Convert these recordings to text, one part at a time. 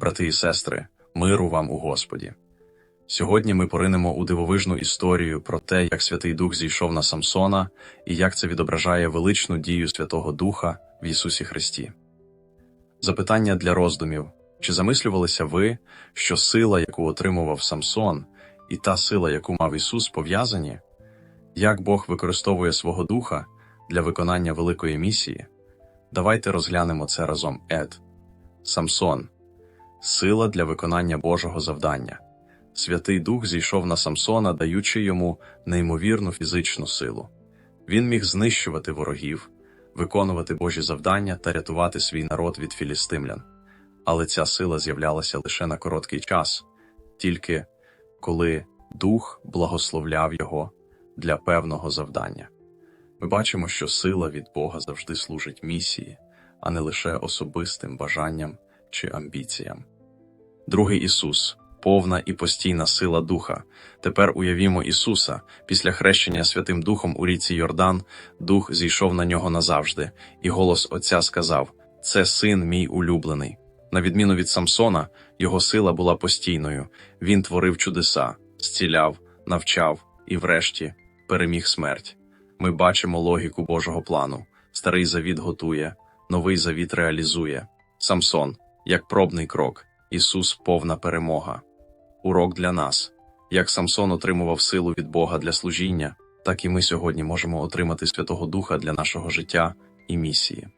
брати і сестри, миру вам у Господі. Сьогодні ми поринемо у дивовижну історію про те, як Святий Дух зійшов на Самсона і як це відображає величну дію Святого Духа в Ісусі Христі. Запитання для роздумів: чи замислювалися ви, що сила, яку отримував Самсон, і та сила, яку мав Ісус, пов'язані? Як Бог використовує свого духа для виконання великої місії? Давайте розглянемо це разом. Ед. Самсон. Сила для виконання Божого завдання. Святий Дух зійшов на Самсона, даючи йому неймовірну фізичну силу. Він міг знищувати ворогів, виконувати Божі завдання та рятувати свій народ від філістимлян. Але ця сила з'являлася лише на короткий час, тільки коли Дух благословляв його для певного завдання. Ми бачимо, що сила від Бога завжди служить місії, а не лише особистим бажанням чи амбіціям. Другий Ісус повна і постійна сила Духа. Тепер уявімо Ісуса. Після хрещення Святим Духом у ріці Йордан, Дух зійшов на нього назавжди, і голос Отця сказав: Це син мій улюблений. На відміну від Самсона, його сила була постійною. Він творив чудеса, зціляв, навчав і, врешті, переміг смерть. Ми бачимо логіку Божого плану. Старий завіт готує, новий завіт реалізує. Самсон, як пробний крок, Ісус повна перемога. Урок для нас. Як Самсон отримував силу від Бога для служіння, так і ми сьогодні можемо отримати Святого Духа для нашого життя і місії.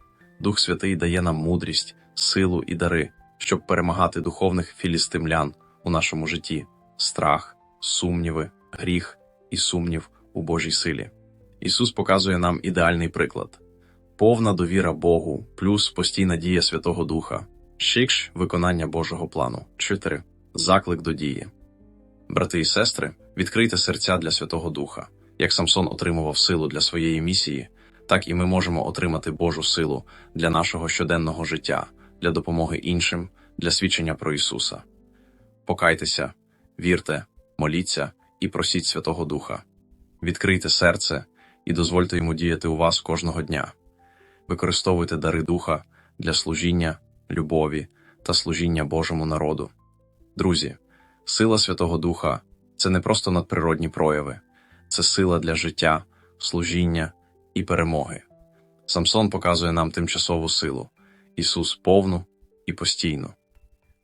Дух Святий дає нам мудрість, силу і дари, щоб перемагати духовних філістимлян у нашому житті, страх, сумніви, гріх і сумнів у Божій силі. Ісус показує нам ідеальний приклад: повна довіра Богу, плюс постійна дія Святого Духа, шикш виконання Божого плану. 4. Заклик до дії. Брати і сестри, відкрийте серця для Святого Духа. Як Самсон отримував силу для своєї місії, так і ми можемо отримати Божу силу для нашого щоденного життя, для допомоги іншим, для свідчення про Ісуса. Покайтеся, вірте, моліться і просіть Святого Духа. Відкрийте серце і дозвольте йому діяти у вас кожного дня. Використовуйте дари Духа для служіння, любові та служіння Божому народу. Друзі, сила Святого Духа це не просто надприродні прояви, це сила для життя, служіння і перемоги. Самсон показує нам тимчасову силу, Ісус повну і постійну.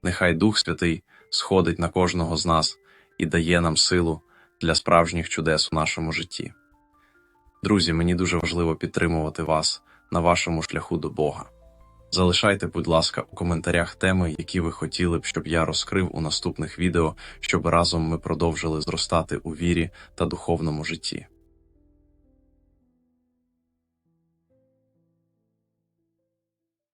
Нехай Дух Святий сходить на кожного з нас і дає нам силу для справжніх чудес у нашому житті. Друзі, мені дуже важливо підтримувати вас на вашому шляху до Бога. Залишайте, будь ласка, у коментарях теми, які ви хотіли б, щоб я розкрив у наступних відео, щоб разом ми продовжили зростати у вірі та духовному житті.